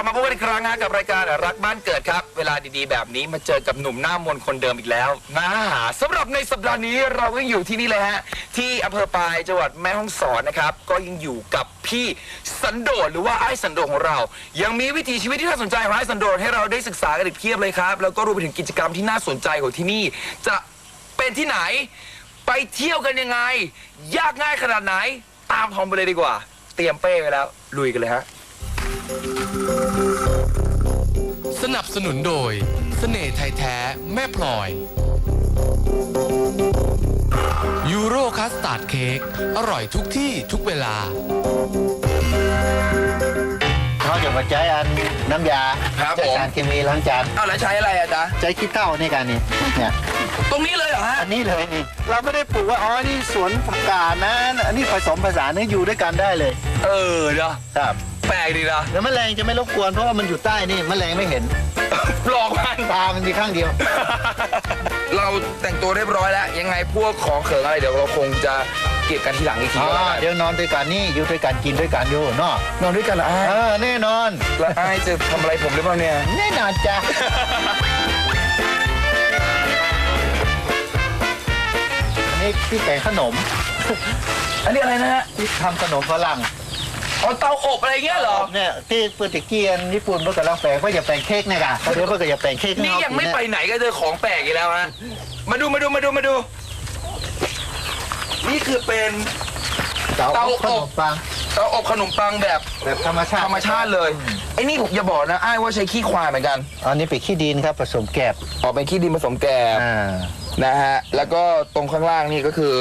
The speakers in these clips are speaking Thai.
ลับมาพบกันอีกครั้งนะกับรายการรักบ้านเกิดครับ เวลาดีๆ แบบนี้มาเจอกับหนุ่มหน้ามนต์คนเดิมอีกแล้วนะสำหรับในสัปดาห์นี้เราก็ยังอยู่ที่นี่เลยฮะที่อำเภอปายจังหวัดแม่ฮ่องสอนนะครับ ก็ยังอยู่กับพี่สันโดษหรือว่าไอ้สันโดษของเรา ยังมีวิถีชีวิตที่น่าสนใจของไอ้สันโดษให้เราได้ศึกษากันอีกเพียบเลยครับ แล้วก็รวมไปถึงกิจกรรมที่น่าสนใจของที่นี่ จะเป็นที่ไหน ไปเที่ยวกันยังไง ยากง่ายขนาดไหน ตามทอมไปเลยดีกว่า เตรียมเป้ไว้แล้วลุยกันเลยฮะ สนับสนุนโดย เสน่ห์ไทยแท้แม่พลอย ยูโรคัสตาร์ดเค้กอร่อยทุกที่ทุกเวลาเขาจะมาใช้อันน้ำยาครับใช้ผม สารเคมีล้างจานเอาแล้วใช้อะไรอะจ๊ะ ใช้ขี้เถ้าในการนี่เนี่ยตรงนี้เลยเหรอฮะ อันนี้เลยนี่เราไม่ได้ปลูกว่าอ๋อนี่สวนผักกาดนะอันนี้ผสมผสานนี่อยู่ด้วยกันได้เลย เออเนาะครับ แปลกดีนะแล้วแมลงจะไม่รบกวนเพราะว่ามันอยู่ใต้นี่แมลงไม่เห็นหลอกมัน ตามันมีข้างเดียว เราแต่งตัวเรียบร้อยแล้ว ยังไงพวกของเขิงอะไรเดี๋ยวเราคงจะเก็บกันทีหลังอีกทีอ๋อก็แล้วกันเดี๋ยวนอนด้วยกันนี่อยู่ด้วยกันกินด้วยกันอยู่เนาะนอนด้วยกันเหรออ้ายเออแน่นอนแล้วอ้ายจะทำอะไรผมหรือเปล่าเนี่ย แน่นอนจ้ะ อันนี้พี่แต่งขนม อันนี้อะไรนะฮะที่ทำขนมฝรั่ง อ๋อเตาอบอะไรเงี้ยเหรอ เนี่ยที่เปิดตะเกียนญี่ปุ่นเมื่อกำลังแปลงว่าอย่าแปลงเค้กเนี่ยค่ะเดี๋ยวเมื่อก็อย่าแปลงเค้กให้นี่เขายังไม่กินไปเนี่ยไหนก็เจอของแปลกอีกแล้วฮะมาดูมาดูมาดูมาดู นี่คือเป็นเตาเตาอบอบขนมปังเตาอบขนมปังแบบแบบธรรมชาติธรรมชาติเลยไอ้นี่ผมอย่าบอกนะอ้ายว่าใช้ขี้ควายเหมือนกันอันนี้เป็นขี้ดินครับผสมแกบออกเป็นขี้ดินผสมแกบอ่านะฮะแล้วก็ตรงข้างล่างนี่ก็คือ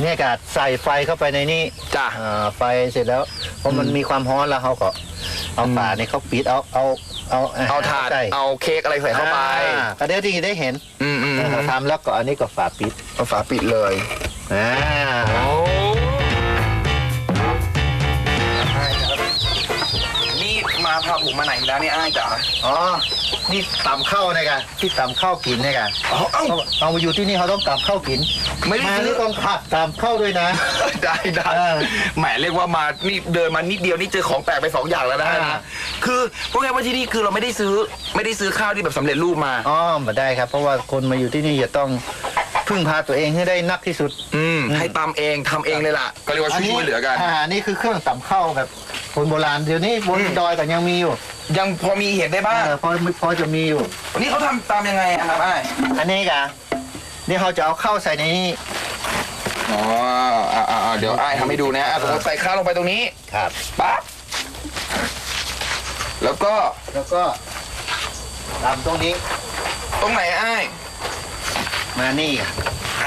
เนี่ยกาใส่ไฟเข้าไปในนี้จ้ะอ่าไฟเสร็จแล้วพอมันมีความร้อนแล้วเขาก็ เอาฝาเนี่ยเขาปิดเอาเอาเอาเอาถาดใส่เอาเค้กอะไรใส่เข้าไป อ่ก็เดี๋ยวที่ได้เห็นอืมอืมอืมเราทำแล้วก็อันนี้ก็ฝาปิดเอาฝาปิดเลย อ่า โอ้ ผมมาไหนอีกแล้วนี่อ้ายจ๋าอ๋อ นี่ตำข้าวเนี่ยกันที่ตำข้าวกินเนี่ยกันอ๋อเอ้า เอาเอามาอยู่ที่นี่เขาต้องตำข้าวกินไม่ได้มาซื้อ นี่ต้องผัดตำข้าวด้วยนะ ได้ได้เออแหมเรียกว่ามานี่เดินมานิดเดียวนี่เจอของแปลกไปสองอย่างแล้วนะอ่านะคือพวกไงว่าที่นี่คือเราไม่ได้ซื้อไม่ได้ซื้อข้าวที่แบบสำเร็จรูปมา อ๋อมาได้ครับ เพราะว่าคนมาอยู่ที่นี่จะต้องพึ่งพาตัวเองให้ได้นักที่สุด อืมให้ตำเองทำเองเลยล่ะ ก็เรียกว่าช่วยเหลือกันอ่านี่คือเครื่องตำข้าวแบบ คนโบราณเดี๋ยวนี้บนอืม ดอยก็ยังมีอยู่ยังพอมีเห็นได้บ้างเออพอพอจะมีอยู่ นี่เขาทำตามยังไงอะครับไอ้ายอันนี้กะนี่เขาจะเอาข้าวใส่ในนี้อ๋ออ่าอ่าอ่าเดี๋ยวไอ้ายทำให้ดูนะอะสมมติใส่ข้าวลงไปตรงนี้ครับ ปั๊บแล้วก็แล้วก็ตำตรงนี้ตรงไหนไอ้ายมานี่อะ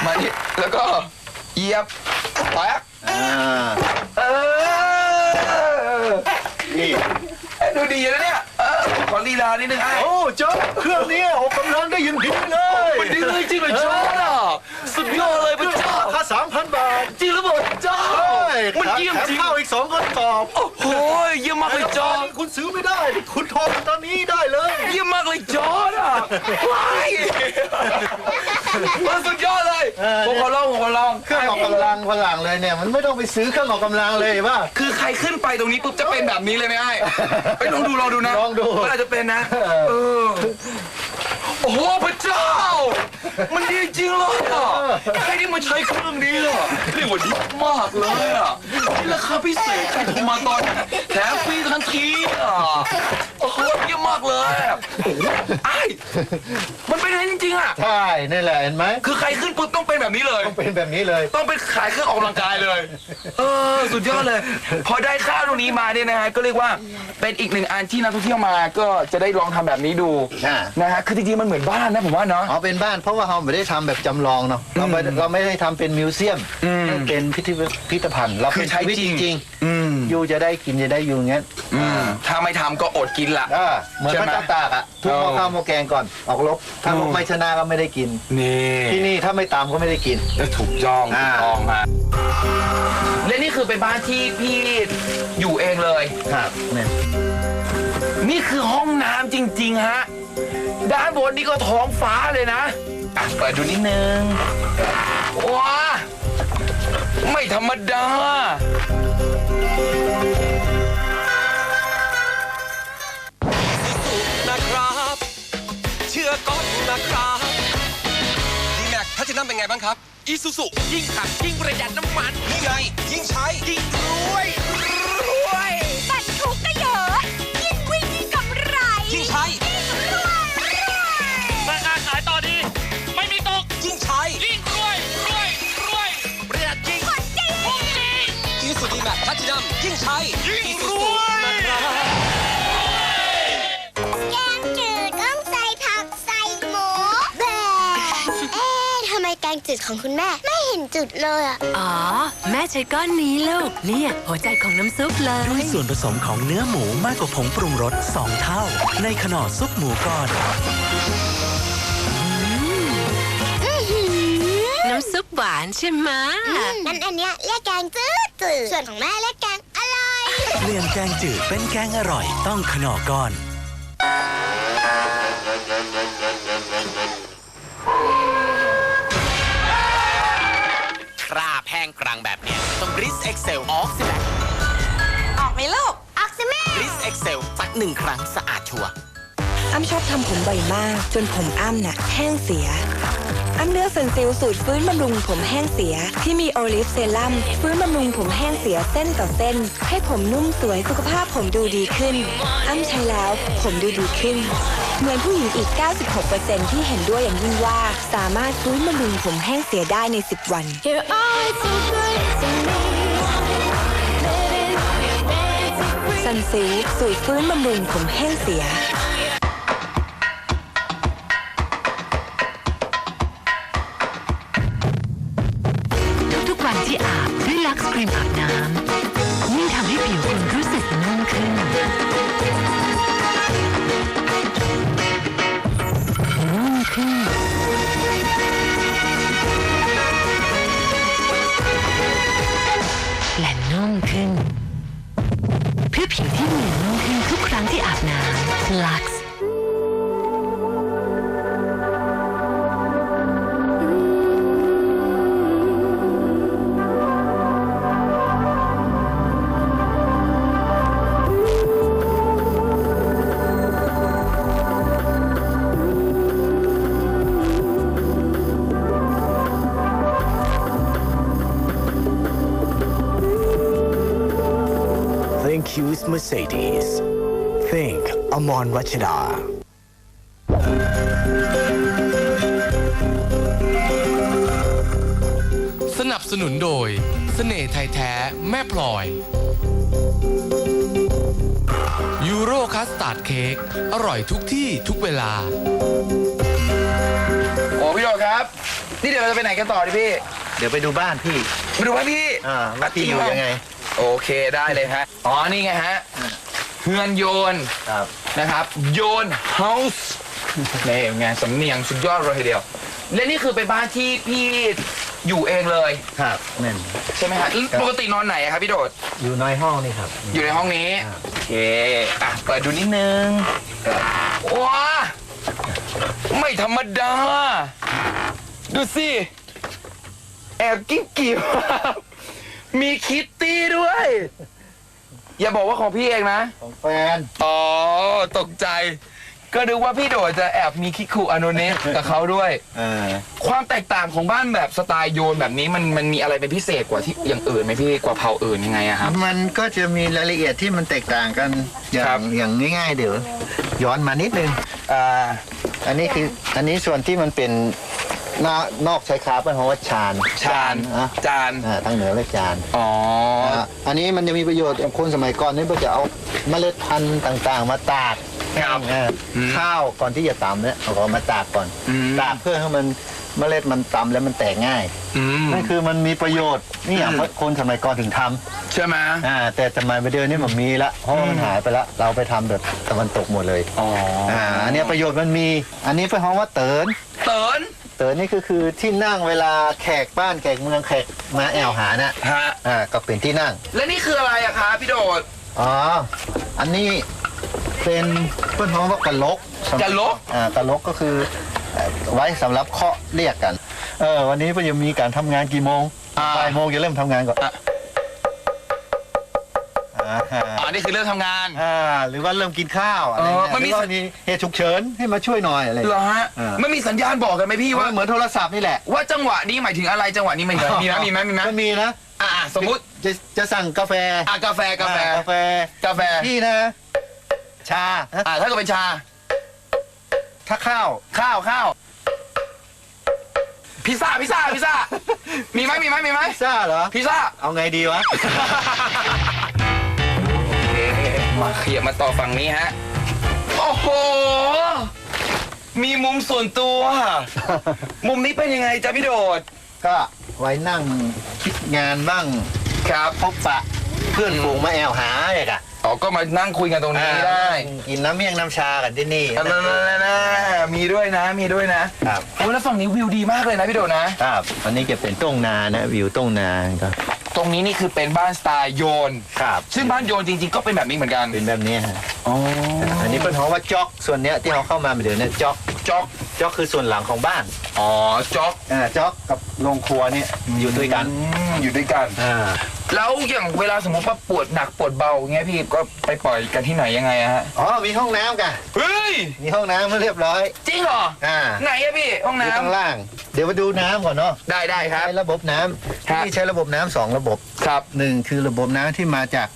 มานี่แล้วก็เหยียบปั๊บอ่าเออ นี่ดูดีนะเนี่ยเออขอลีลานิดนึงไอ้ายโอ้เจ้าเครื่องนี้ออกกำลังได้ยินดีเลยมันดีเลยจริงเหรอจ้าอะสุดยอดเลยพระเจ้าค่าสามพันบาทจริงหรือเปล่าเจ้ามันเยี่ยมจริงแถข้าวอีกสองคนตอบโอ้โหเยี่ยมมากเลยจอร์ดคุณซื้อไม่ได้ คุณโทรตอนนี้ได้เลย เยี่ยมมากเลยจอร์ดอะว้าย มันสุดยอดเลยเออ ผมขอลองผมขอลองเครื่องออกกำลังพลังเลยเนี่ยมันไม่ต้องไปซื้อเครื่องออกกำลังเลยว่า คือใครขึ้นไปตรงนี้ปุ๊บจะเป็นแบบนี้เลยไหมไอ้ไปลองดูลองดูนะลองดูว่าอาจจะเป็นนะเออ เออ โอ้โหพระเจ้า มันดีจริงเลยอะใครที่มาใช้เครื่องนี้อะเรียกว่าดีมากเลยอะนี่ราคาพิเศษใครโทรมาตอนนี้แถมฟรีทันทีอะโอ้โหเยี่ยมมากเลยอะโอ้โหไอ้มันเป็นอย่างนั้นจริงๆอะ ใช่นี่แหละเห็นไหมคือใครขึ้นปุ๊บต้องเป็นแบบนี้เลย ต้องเป็นแบบนี้เลย ต้องเป็นขายเครื่องออกกำลังกายเลย เออ สุดยอดเลย พอได้ข้าวตรงนี้มาเนี่ยนะฮะ ก็เรียกว่าเป็นอีกหนึ่งอันที่นักท่องเที่ยวมา ก็จะได้ลองทำแบบนี้ดูอ่านะฮะ คือจริงๆมันเหมือนบ้านนะผมว่าเนาะเอาเป็นบ้านเพราะว่าเราไม่ได้ทำแบบจำลองเนาะเราไม่เราไม่ได้ทำเป็นมิวเซียมอืมไม่เป็นพิพิธพิพิธภัณฑ์ เราคืเป็อนใช้ชีวิตจริงจริงอืมๆอยู่จะได้กินจะได้อยู่อย่างเงี้ยอืมถ้าไม่ทำก็อดกินละอ่าเหมือนใช่พไหมระเจ้าตากอะทุกหม้อเออข้าวหม้อแกงก่อนออกรบถ้าอืมไม่ชนะก็ไม่ได้กินนี่ที่นี่ถ้าไม่ตามก็ไม่ได้กินถูกจ้องอ่าถูกต้องฮะและนี่คือเป็นบ้านที่พี่อยู่เองเลยครับเนี่ยนี่คือห้องน้ำจริง ๆ ฮะ ด้านบนนี่ก็ท้องฟ้าเลยนะ อะเปิดดูนิดนึงว้าไม่ธรรมดา นะครับ เชื่อก๊อตนะครับ ดีแม็กพัฒนาเป็นไงบ้างครับ อีซูซุยิ่งขับยิ่งประหยัดน้ำมัน นี่ไง ยิ่งใช้ ยิ่งรวย ยิ่งใช้ยิ่งร Isuzu วยนะครับแกงจืดต้องใส่ผักใส่หมูแบเอ๊ะทำไมแกงจืดของคุณแม่ ไม่เห็นจุดเลยอะ อ๋อ แม่ใช้ก้อนนี้ลูก เนี่ย หัวใจของน้ำซุปเลย ด้วยส่วนผสมของเนื้อหมูมากกว่าผงปรุงรส2เท่า ในขนอดซุปหมูก้อนอื้อหือน้ำซุปหวานใช่ไหมะงั้นอันเนี้ยเรียกแกงจืดจืดส่วนของแม่เรียกแกงอะไร เปลี่ยนแกงจืดเป็นแกงอร่อยต้องขนอก้อน คราบแห้งกลางแบบเนี้ยต้องบริสเอ็กเซลออกซิแลนออกไหมลูก ออกสิแม่บริสเอ็กเซลสักหนึ่งครั้งสะอาดชัวร์อ้ำชอบทำผมบ่อยมาก จนผมอ้ำน่ะแห้งเสีย อ้ำเลือกเซนซิลสูตรฟื้นบำรุงผมแห้งเสีย ที่มีโอลิฟเซรั่มฟื้นบำรุงผมแห้งเสียเส้นต่อเส้น ให้ผมนุ่มสวยสุขภาพผมดูดีขึ้น อ้ำใช้แล้ว ผมดูดีขึ้น เหมือนผู้หญิงอีก 96%ที่เห็นด้วยอย่างยิ่งว่า สามารถฟื้นบำรุงผมแห้งเสียได้ใน 10 วัน ซันซีสูตรฟื้นบำรุงผมแห้งเสีย วันที่อาบด้วยลักซ์ครีมอาบน้ำยิ่งทำให้ผิวคุณรู้สึกนุ่มขึ้น นุ่มขึ้น และนุ่มขึ้น เพื่อผิวที่เหนียวนุ่มขึ้นทุกครั้งที่อาบน้ำลักซ์ Think use Mercedes Think Amon Rachida สนับสนุนโดย เสน่ห์ไทยแท้แม่พลอย ยูโรคัสตาร์ดเค้กอร่อยทุกที่ทุกเวลา โอ้พี่โดครับ นี่เดี๋ยวเราจะไปไหนกันต่อดิพี่ เดี๋ยวไปดูบ้านพี่มาดูว่าพี่ อ่าว่าพี่อยู่ยังไง โอเคได้เลยฮะ อ๋อ นี่ไงฮะ เฮือนโยนครับ นะครับ โยนเฮาส์นี่ไงสำเนียงสุดยอดเลยทีเดียว และนี่คือเป็นบ้านที่พี่อยู่เองเลย ครับนั่น ใช่ไหมฮะปกตินอนไหนอะครับพี่โดด อยู่ในห้องนี่ครับ อยู่ในห้องนี้ ครับ โอเค อะ เปิดดูนิดนึงว้าไม่ธรรมดา ดูสิ แอบกิ๊บกิ๊บ มีคิตตี้ด้วย อย่าบอกว่าของพี่เองนะ ของแฟน อ๋อ ตกใจ ก็ดูว่าพี่โดดจะแอบมีคิคุอโนเนะกับเขาด้วย เออ ความแตกต่างของบ้านแบบสไตล์โยนแบบนี้มันมันมีอะไรเป็นพิเศษกว่าที่อย่างอื่นไหมพี่กว่าเผ่าอื่นยังไงอะครับ มันก็จะมีรายละเอียดที่มันแตกต่างกันอย่าครังบ อย่างง่ายๆเดี๋ยว ย้อนมานิดนึง อ่า อันนี้คืออันนี้ส่วนที่มันเป็น นอกนอกชายคาเป็นคำว่าชานชาน นะจาน อ่าทางเหนือเรียกจานอ๋อ อ่าอันนี้มันจะมีประโยชน์อย่างคนสมัยก่อนนี่ก็จะเอาเมล็ดพันธุ์ต่างๆ มาตากครับอ่าอืมข้าวก่อนที่จะตำเนี่ยเอาก็มาตากก่อนอืม ตากเพื่อให้มันเมล็ดมันตำแล้วมันแตกง่ายอืม นั่นคือมันมีประโยชน์นี่อย่างอืม คนสมัยก่อนถึงทำ ใช่ไหม อ่าแต่สมัยมาเดินนี่มันมีละเพราะว่ามันหายไปละเราไปทำแบบตะวันตกหมดเลยอ๋ออ่าอันเนี้ยประโยชน์มันมี อันนี้เป็นคำว่าเตินเติน เตินนี่ก็คือที่นั่งเวลาแขกบ้านแขกเมืองแขกมาแอวหานะฮะอ่าก็เป็นที่นั่ง และนี่คืออะไรอะคะพี่โดด อ๋อ อันนี้เป็นเพื่อนพ้องว่ากะลกสำหรับกะลก อ่ากะลกก็คือเอ่อไว้สำหรับเคาะเรียกกัน เออวันนี้เพื่อนจะมีการทำงานกี่โมงอ่าบ่ายโมงจะเริ่มทำงานก่อนอะ อ่าอ๋อนี่คือเริ่มทำงาน อ่าหรือว่าเริ่มกินข้าวอะไรเออเงี้ยมันมี หรือว่ามีเหตุฉุกเฉินให้มาช่วยหน่อยอะไรเหรอฮะอ่ามันมีสัญญาณบอกกันไหมพี่ว่า ว่าเหมือนโทรศัพท์นี่แหละว่าจังหวะนี้หมายถึงอะไรจังหวะนี้มันมีไหมมีไหมมีไหมก็มีนะอ่าสมมุติจะจะสั่งกาแฟอะกาแฟกาแฟอ่กาแฟกาแฟพี่นะ ชาอ่าถ้าเกิดเป็นชา ถ้าข้าวข้าวข้าวพิซซ่าพิซซ่าพิซซ่ามีไหมมีไหมมีไหมพิซซ่าเหรอพิซซ่า เอาไงดีวะ มาเขียบมาต่อฝั่งนี้ฮะ โอ้โห มีมุมส่วนตัว มุมนี้เป็นยังไงจ๊ะพี่โดด ก็ไว้นั่งคิดงานบ้างครับพบปะเพื่อนฝูงมาแอวหาเอกอะอ๋อก็มานั่งคุยกันตรงนี้ได้ กินน้ำเมี่ยงน้ำชากันที่นี่อันนั้นนะมีด้วยนะ มีด้วยนะครับโอ้แล้วฝั่งนี้วิวดีมากเลยนะพี่โดดนะครับ อันนี้จะเป็นต้งนานะ วิวต้งนาครับ ตรงนี้นี่คือเป็นบ้านสไตล์โยน ครับซึ่งบ้านโยนจริง ๆ ก็เป็นแบบนี้เหมือนกัน เป็นแบบนี้ฮะอ๋ออันนี้เป็นเพราะว่าจ็อกส่วนเนี้ยที่เขาเข้ามาเดี๋ยวเนี้จ็อก จ็อกจ็อกคือส่วนหลังของบ้านอ๋อจ็อกอ่าจ็อกกับโรงครัวเนี่ยอยู่ด้วยกันอืมอยู่ด้วยกันอ่าแล้วอย่างเวลาสมมติว่าปวดหนักปวดเบาเงี้ยพี่ก็ไปปล่อยกันที่ไหนยังไงอะฮะอ๋อมีห้องน้ำกันเฮ้ยมีห้องน้ำมาเรียบร้อย จริงเหรออ่า ไหนอะพี่ห้องอยู่น้ำข้างล่าง เดี๋ยวมาดูน้ำก่อนเนาะได้ได้ครับ ใช้ระบบน้ำครับ ที่ใช้ระบบน้ำสองระบบครับหนึ่งคือระบบน้ำที่มาจาก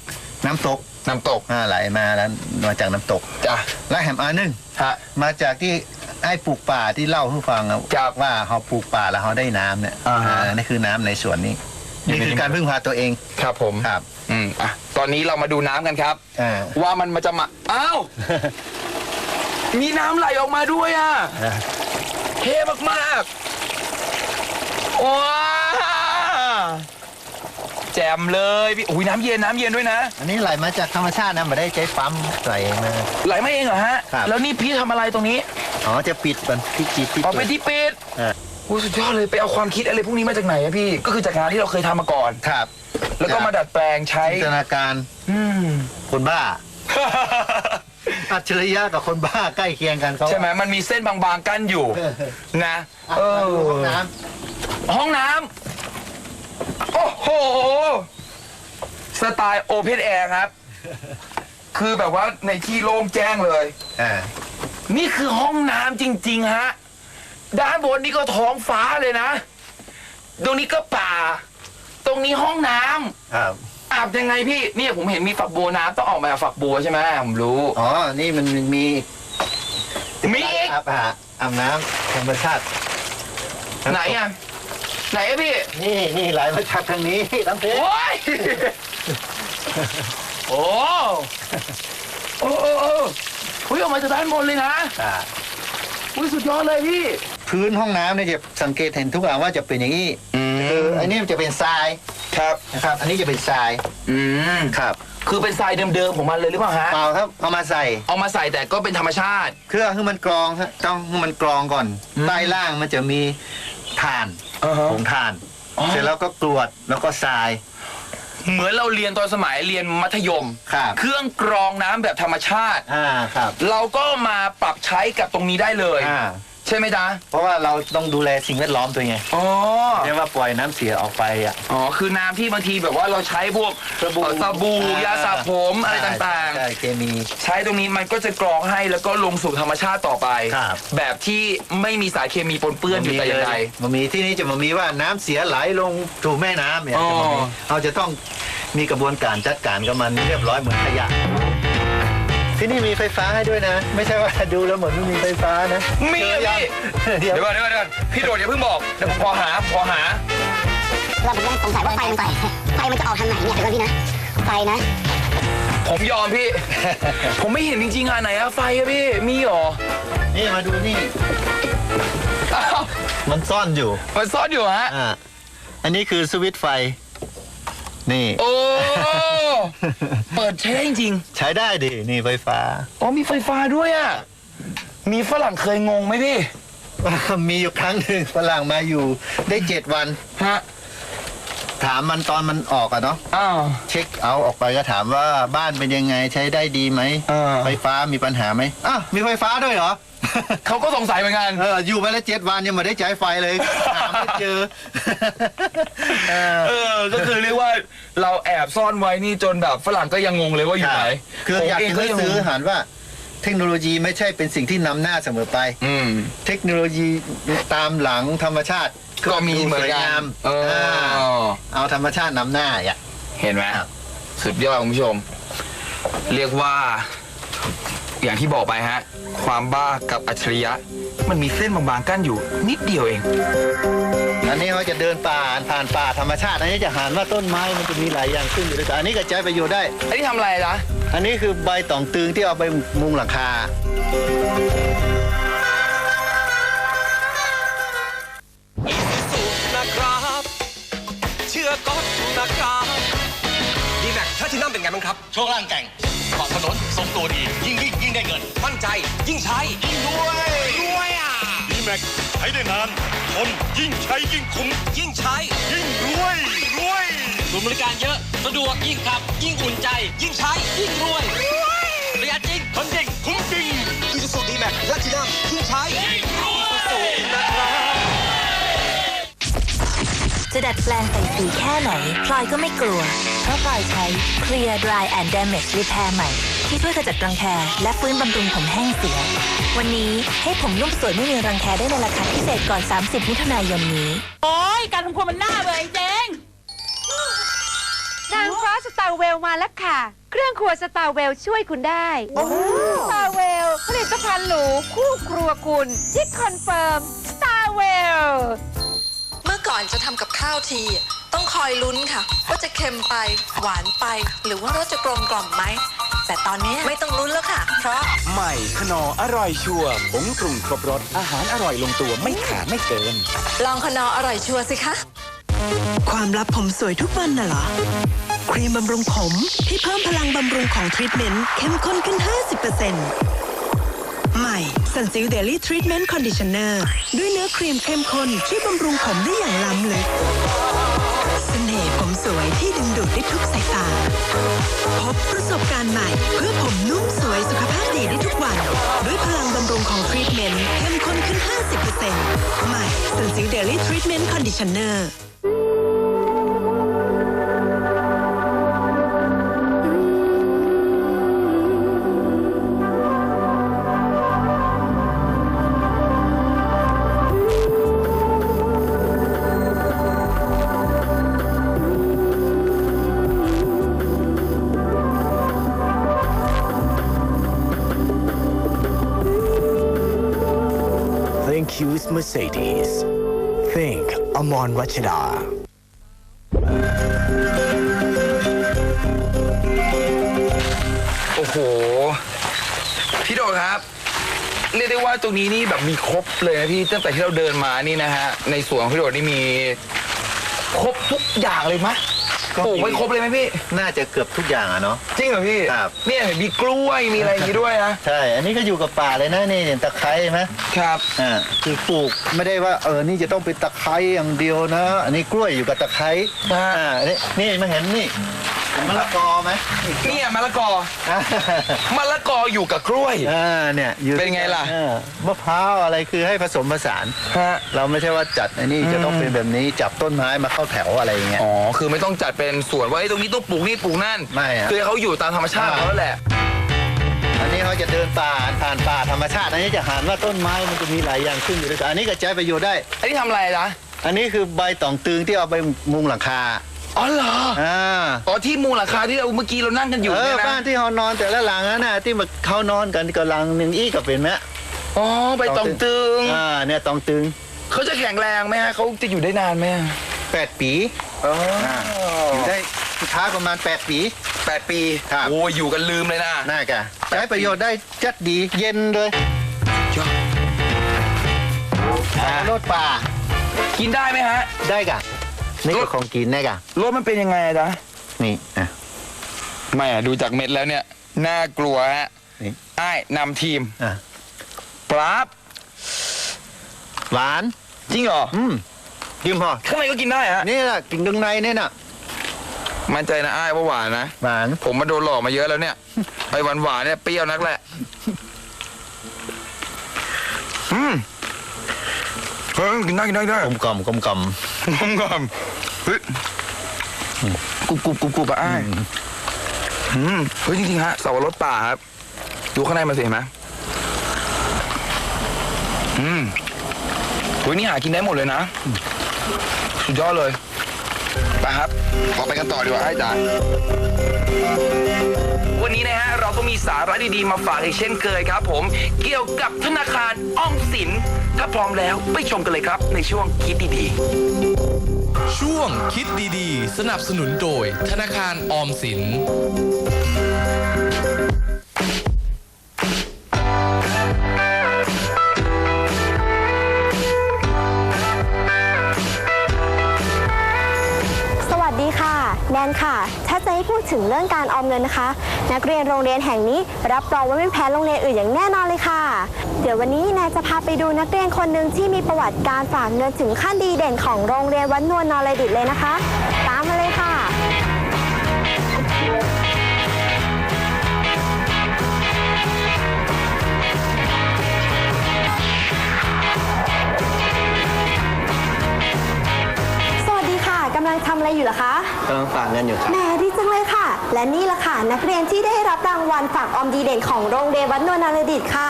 น้ำตกน้ำตกอ่าไหลมาแล้วมาจากน้ำตก จ้ะและแหมอันหนึ่งฮะมาจากที่ ไอ้ปลูกป่าที่เล่าให้ฟังอะครับว่าเขาปลูกป่าแล้วเขาได้น้ำเนี่ยอ่าฮะ อ่านี่คือน้ำในสวนนี้อยู่นี่ในนี้คือการพึ่งพาตัวเองครับผมครับอืมอะตอนนี้เรามาดูน้ำกันครับ อ่าว่ามันมาจะมาอ้าว มีน้ำไหลออกมาด้วยอะเท่มากๆว้า แจ่มเลยพี่อุ้ยน้ำเย็นน้ำเย็นด้วยนะ อันนี้ไหลมาจากธรรมชาตินะไม่ได้ใช้ปั๊มไหลมา ไหลมาเองเหรอฮะ ครับ แล้วนี่พี่ทำอะไรตรงนี้อ๋อจะปิดมันที่ปิดที่อ๋อปิเป็นดที่ปิดอ่าโอ้สุดยอดเลยไปเอาความคิดอะไรพวกนี้มาจากไหนอะพี่ ก็คือจากงานที่เราเคยทำมาก่อน ครับแล้วก็มาดัดแปลงใช้จินตนาการอืม คนบ้า อัจฉริยะกับคนบ้าใกล้เคียงกันเขาใช่ไหมมันมีเส้นบางๆกั้นอยู่ นะอะเอมาอดูห้องน้ห้องน้ำโอ้โห สไตล์โอเพนแอร์ครับ คือแบบว่าในที่โล่งแจ้งเลยำอ่านี่คือห้องน้ำจริง ๆ ฮะ ด้านบนนี่ก็ท้องฟ้าเลยนะ ตรงนี้ก็ป่า ตรงนี้ห้องน้ำครับอาบยังไงพี่เนี่ยผมเห็นมีฝักบัวน้ำต้องออกมาจากฝักบัวใช่ไหมผมรู้ อ๋อ นี่มันมีมีอีกอาบอ่าอาบน้ำธรรมชาติไหนอะ ไหนอะพี่ นี่นี่ไหลมาจากทางนี้ทั้งเพชรโอ้ย โอ้โอ้โอ้โอ้เฮ้ยออกมาจากด้านบนเลยนะอ่าอุ้ยสุดยอดเลยพี่ พื้นห้องน้ำเนี่ยจะสังเกตเห็นทุกอย่างว่าจะเป็นอย่างนี้อืคืออันนี้มันจะเป็นทรายครับนะครับ อันนี้จะเป็นทรายอืมครับ คือเป็นทรายเดิมๆของมันเลยหรือเปล่าฮะ เปล่าครับเอามาใส่ เอามาใส่แต่ก็เป็นธรรมชาติ เครื่องให้มันกรองฮะต้องให้มันกรองก่อนอืมใต้ล่างมันจะมีถ่าน อ่าฮะผงถ่าน อ๋อ เสร็จแล้วก็กรวดแล้วก็ทราย เหมือนเราเรียนตอนสมัยเรียนมัธยม ครับ เครื่องกรองน้ำแบบธรรมชาติ อ่าครับ เราก็มาปรับใช้กับตรงนี้ได้เลย อ่า ใช่ไหมจ๊ะเพราะว่าเราต้องดูแลสิ่งแวดล้อมตัวไงอ๋อเรียกว่าปล่อยน้ำเสียออกไปอะ อ๋อคือน้ำที่บางทีแบบว่าเราใช้พวกสบู่เอ่อสบู่อ่าย ยาสระผมอะไรต่างใช่เคมี ๆ ใช้ตรงนี้มันก็จะกรองให้แล้วก็ลงสู่ธรรมชาติต่อไป ครับ แบบที่ไม่มีสารเคมีปนเปื้อนอยู่แต่อย่างใด มันมีที่นี่จะมามีว่าน้ำเสียไหลลงถูแม่น้ำเนี่ยอ๋อ จะมามีเราจะต้องมีกระบวนการจัดการกับมันเรียบร้อยเหมือนขยะ ที่นี่มีไฟฟ้าให้ด้วยนะ ไม่ใช่ว่าดูแล้วเหมือนไม่มีไฟฟ้านะมีเจอะอยังพี่เดี๋ยวเดี๋ยวก่อนเดี๋ยวก่อนเดี๋ยวก่อนพี่โดดอย่าเพิ่งบอกเดี๋ยวผมพอหาพอหา เราผมยังสงสัยว่าไฟมันไฟไฟมันจะออกทางไหนเนี่ยเดี๋ยวก่อนพี่นะ ไฟนะ ผมยอมพี่ ผมไม่เห็นจริงๆอะไหนอะไฟอะพี่มีเหรอนี่มาดูนี่ อ้าวมันซ่อนอยู่มันซ่อนอยู่ฮะอ่าอันนี้คือสวิตช์ไฟ นี่ โอ้ เปิดใช้ได้จริงใช้ได้ดินี่ไฟฟ้าอ๋อมีไฟฟ้าด้วยอะ มีฝรั่งเคยงงไหมพี่ มีอยู่ครั้งหนึ่งฝรั่งมาอยู่ได้เจ็ดวัน ฮะ ถามมันตอนมันออกอะเนาะอ้าว เช็คเอาท์ออกไปก็ถามว่าบ้านเป็นยังไงใช้ได้ดีไหมเออไฟฟ้ามีปัญหาไหมอ้าวมีไฟฟ้าด้วยเหรอ เขาก็สงสัยเหมือนกัน เอออยู่มาแล้วเจ็ดวันยังไม่ได้ใช้ไฟเลยหาไม่เจอ เออ เออ ก็คือเรียกว่าเราแอบซ่อนไว้นี่จนแบบฝรั่งก็ยังงงเลยว่าอยู่ไหนคือผมอยากเองก็จะยังงซื้องหันว่า เทคโนโลยีไม่ใช่เป็นสิ่งที่นำหน้าเสมอไป อืม เทคโนโลยีตามหลังธรรมชาติก็มีเหมือนสวยกันงามเออาเอาธรรมชาตินำหน้าอะ เห็นไหมสุดยอดคุณผู้ชม เรียกว่า อย่างที่บอกไปฮะ ความบ้ากับอัจฉริยะ มันมีเส้นบางๆกั้นอยู่ นิดเดียวเอง อันนี้เขาจะเดินป่าผ่านป่าธรรมชาติ อันนี้จะหันว่าต้นไม้มันจะมีหลายอย่างขึ้นอยู่ด้วยกันอันนี้ก็ใช้ประโยชน์ได้ อันนี้ทำอะไรจ๊ะอันนี้คือใบตองตึงที่เอาไปมุงหลังคาสุนะครับ เชื่อก๊อตนะครับ ดีแม็กแพทินัมเป็นไงบ้างครับช่วงล่างแก่งเกาะถนน ทรงตัวดี ยิ่งวิ่งยิ่งได้เงิน มั่นใจ ยิ่งใช้ ยิ่งรวยรวยอะดีแม็กใช้ได้นานทนยิ่งใช้ยิ่งคุ้ม ยิ่งใช้ ยิ่งรวยรวยศูนย์บริการเยอะ สะดวกยิ่งขับ ยิ่งอุ่นใจ ยิ่งใช้ ยิ่งรวยประหยัดจริงทนจริงคุ้มจริงอีซูซูดีแม็กแพทินัมยิ่งใช้ยิ่งรวยจะดัดแปลงใส่สีแค่ไหน พลอยก็ไม่กลัว เพราะพลอยใช้ Clear Dry and Damage Repair ใหม่ ที่ช่วยขจัดรังแคและฟื้นบำรุงผมแห้งเสีย วันนี้ให้ผมนุ่มสวยไม่มีรังแคได้ในราคาพิเศษก่อน 30 มิถุนายนนี้ โอ้ยการทำครัวมันน่าเบื่อจริงนางฟ้าสตาร์เวลมาแล้วค่ะ เครื่องครัวสตาร์เวลช่วยคุณได้สตาร์เวลผลิตภัณฑ์หรูคู่ครัวคุณที่คอนเฟิร์มสตาร์เวลเมื่อก่อนจะทำกับข้าวทีต้องคอยลุ้นค่ะ ว่าจะเค็มไปหวานไป หรือว่ารสจะกลมกล่อมไหม แต่ตอนนี้ไม่ต้องลุ้นแล้วค่ะ เพราะใหม่ขนออร่อยชัวร์ผงปรุงครบรสอาหารอร่อยลงตัวไม่ขาดไม่เกิน ลองคนออร่อยชัวร์สิคะความลับผมสวยทุกวันน่ะเหรอ ครีมบำรุงผมที่เพิ่มพลังบำรุงของทรีทเมนต์เข้มข้นขึ้น 50%ใหม่สันซิลเดลี่ทรีทเมนต์คอนดิชเนอร์ด้วยเนื้อครีมเข้มข้นที่บำรุงผมได้อย่างล้ำลึกเสน่ห์ผม สวยที่ดึงดูดได้ทุกสายตา พบประสบการณ์ใหม่ เพื่อผมนุ่มสวยสุขภาพดีได้ทุกวัน ด้วยพลังบำรุงของทรีทเมนต์เข้มข้นขึ้น 50%ใหม่สันซิวเดลี่ทรีทเมนต์คอนดิชเนอร์ Think use Mercedes Think Amon Rachida โอ้โห พี่โดครับ เรียกได้ว่าตรงนี้นี่แบบมีครบเลยนะพี่ตั้งแต่ที่เราเดินมานี่นะฮะ ในสวนของพี่โดนี่มี ครบทุกอย่างเลยมะก็มี ปลูกไว้ครบเลยไหมพี่ น่าจะเกือบทุกอย่างอะเนาะ จริงเหรอพี่ครับ เนี่ยเห็นมีกล้วยมีอะไรอย่างงี้ด้วยนะใช่ อันนี้ก็อยู่กับป่าเลยนะนี่ตะไคร้ไหมครับ อ่าคือปลูกไม่ได้ว่าเออนี่จะต้องเป็นตะไคร้อย่างเดียวนะ อันนี้กล้วยอยู่กับตะไคร้อ่า อ่านี่นี่มาเห็นนี่ มะละกอไหมเนี่ยมะละกอมะละกออยู่กับกล้วยอ่าเนี่ยอยู่เป็นไงล่ะเออมะพร้าวอะไรคือให้ผสมผสานฮะเราไม่ใช่ว่าจัดไอ้นี่จะต้องเป็นแบบนี้จับต้นไม้มาเข้าแถวอะไรอย่างเงี้ยอ๋อคือไม่ต้องจัดเป็นสวนว่าเอ้ยตรงนี้ต้องปลูกนี่ปลูกนั่นไม่อะคือเขาอยู่ตามธรรมชาติของเขาแหละอันนี้เขาจะเดินป่าผ่านป่าธรรมชาติ อันนี้จะหานว่าต้นไม้มันจะมีหลายอย่างขึ้นอยู่ด้วยกันอันนี้ก็ใช้ประโยชน์ได้ อันนี้ทำอะไรจ๊ะอันนี้คือใบตองตึงที่เอาไปมุงหลังคา อ๋อเหรออ่าอ๋อที่มุงหลังคาที่เราเมื่อกี้เรานั่งกันอยู่เอเนี่อยบ้านะนที่เขานอนแต่ละหลังนั้นน่ะที่มาเขานอนกันก็หลังหนึ่งอี้ก็เป็นไหมอ๋อใบตองตึงอ่าเนี่ยตองตึงเขาจะแข็งแรงไหมฮะเขาจะอยู่ได้นานไหมฮะแปดปีอ๋ออยู่ได้สุดท้ายประมาณ8ปี แปดปีครับ โอ้ยอยู่กันลืมเลยนะ น่ากะใช้ประโยชน์ได้จัดดีเย็นเลยยอด อ่ารถป่ากินได้ไหมฮะได้กะ นี่ก็ของกินได้กะรสมันเป็นยังไงอะจ๊ะนี่อะ ไม่อะดูจากเม็ดแล้วเนี่ย น่ากลัวฮะนี่ไอ้ายนำทีมอะปราบหวาน จริงเหรอ อืมกินพอข้างในก็กินได้ฮะ นี่แหละกินตรงในนี่น่ะ มั่นใจนะไอ้ายว่าหวานนะ หวาน ผมมาโดนหลอกมาเยอะแล้วเนี่ย ไอ้หวานหวานๆเนี่ยเปรี้ยวนักแหละ อืม เฮ้ยกินได้กินได้กินได้กลมกล่อมกลมกล่อมงอมงอมเฮ้ยกรุบกรุบกรุบกรุบอะไอ้ายอืมเฮ้ยจริงๆฮะสับปะรดป่าครับ ดูข้างในมันสิเห็นไหมอืมเฮ้ยนี่หากินได้หมดเลยนะ สุดยอดเลยไปครับเราไปกันต่อดีกว่าไอ้จ๋าวันนี้นะฮะเราก็มีสาระดีๆมาฝากอีกเช่นเคยครับผม เกี่ยวกับธนาคารออมสิน ถ้าพร้อมแล้วไปชมกันเลยครับในช่วงคิดดีๆ ช่วงคิดดีๆ สนับสนุนโดย ธนาคารออมสินสวัสดีค่ะแนนค่ะถ้าจะให้ พูดถึงเรื่องการออมเงินนะคะ นักเรียนโรงเรียนแห่งนี้รับรองว่าไม่แพ้โรงเรียนอื่นอย่างแน่นอนเลยค่ะ เดี๋ยววันนี้นายจะพาไปดูนักเรียนคนหนึ่งที่มีประวัติการฝากเงินถึงขั้นดีเด่นของโรงเรียนวัดนวลนอรดิตเลยนะคะ ลังทำอะไรอยู่เหรอคะ กำลังฝากเงินอยู่ครับ แหมดีจังเลยค่ะ และนี่ละค่ะ นักเรียนที่ได้รับรางวัลฝากออมดีเด่นของโรงเรียนวัดนวลนรดิตค่ะ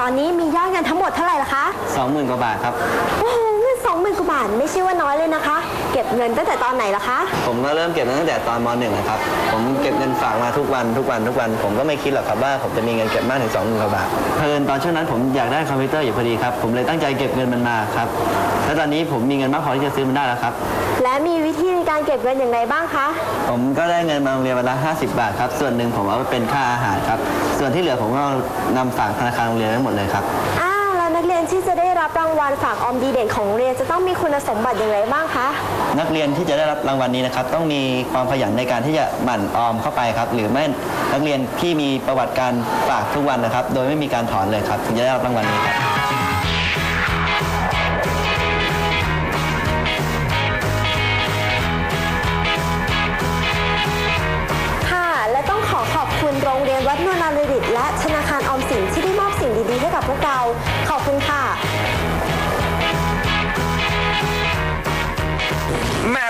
ตอนนี้มียอดเงินทั้งหมดเท่าไหร่ละคะสองหมื่นกว่าบาทครับ โอ้โหเงินส องหมื่นกว่าบาทไม่ใช่ว่าน้อยเลยนะคะ เก็บเงินตั้งแต่ตอนไหนละคะ ผมก็เริ่มเก็บตั้งแต่ตอนมหนึ่งนะครับ ผมเก็บเงินฝากมาทุกวันทุกวันทุกวัน ผมก็ไม่คิดหรอกครับว่าผมจะมีเงินเก็บมากถึงสองหมื่นกว่าบาทเพลินตอนช่วงนั้นผมอยากได้คอมพิวเตอร์อยู่พอดีครับ ผมเลยตั้งใจเก็บเงินมันมาครับ แล้วตอนนี้ผมมีเงินมากพอที่จะซื้อมันได้แล้วครับ และมีวิธีในการเก็บเงินอย่างไรบ้างคะ ผมก็ได้เงินมาโรงเรียนวันละ50 บาทครับ ส่วนหนึ่งผมเอาไปเป็นค่าอาหารครับ ส่วนที่เหลือผมก็เอานำฝากธนาคารโรงเรียนทั้งหมดเลยครับ ที่จะได้รับรางวัลฝากออมดีเด่นของโรงเรียนจะต้องมีคุณสมบัติอย่างไรบ้างคะ นักเรียนที่จะได้รับรางวัลนี้นะครับ ต้องมีความขยันในการที่จะหมั่นออมเข้าไปครับ หรือไม่นักเรียนที่มีประวัติการฝากทุกวันนะครับ โดยไม่มีการถอนเลยครับถึงจะได้รับรางวัลนี้ครับค่ะและต้องขอขอบคุณโรงเรียนวัดนวลนรดิตและธนาคารออมสินที่ได้มอบสิ่งดีๆให้กับพวกเรา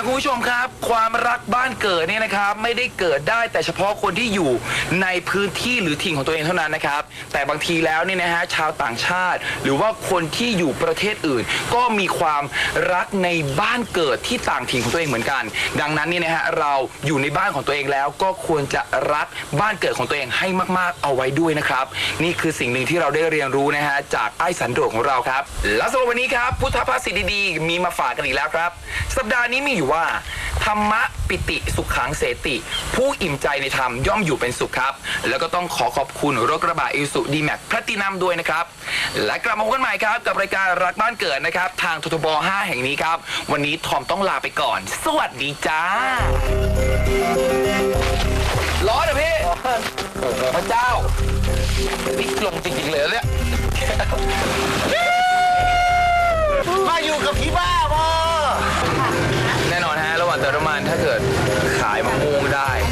คุณผู้ชมครับ ความรักบ้านเกิดเนี่ยนะครับไม่ได้เกิดได้แต่เฉพาะคนที่อยู่ในพื้นที่หรือถิ่นของตัวเองเท่านั้นนะครับ แต่บางทีแล้วเนี่ยนะฮะชาวต่างชาติ หรือว่าคนที่อยู่ประเทศอื่น ก็มีความรักในบ้านเกิดที่ต่างถิ่นของตัวเองเหมือนกัน ดังนั้นเนี่ยนะฮะเราอยู่ในบ้านของตัวเองแล้วก็ควรจะรักบ้านเกิดของตัวเองให้มาก ๆ เอาไว้ด้วยนะครับ นี่คือสิ่งหนึ่งที่เราได้เรียนรู้นะฮะจากไอ้สันโดษของเราครับ และสำหรับวันนี้ครับพุทธภาษิตดีๆมีมาฝากกันอีกแล้วครับ สัปดาห์นี้มีอยู่ว่าธรรมะปิติสุขขังเสติ ผู้อิ่มใจในธรรมย่อมอยู่เป็นสุขครับ แล้วก็ต้องขอขอบคุณรถกระบะอิสุดีแม็กพลัตินัมด้วยนะครับ และกลับมาพบกันใหม่ครับ กับรายการรักบ้านเกิดนะครับ ทางททบ 5 แห่งนี้ครับ วันนี้ทอมต้องลาไปก่อน สวัสดีจ้าร้อนเหรอพี่พระเจ้านี่ลงจริงๆเลยเนี่ยมาอยู่กับพี่บ้า die.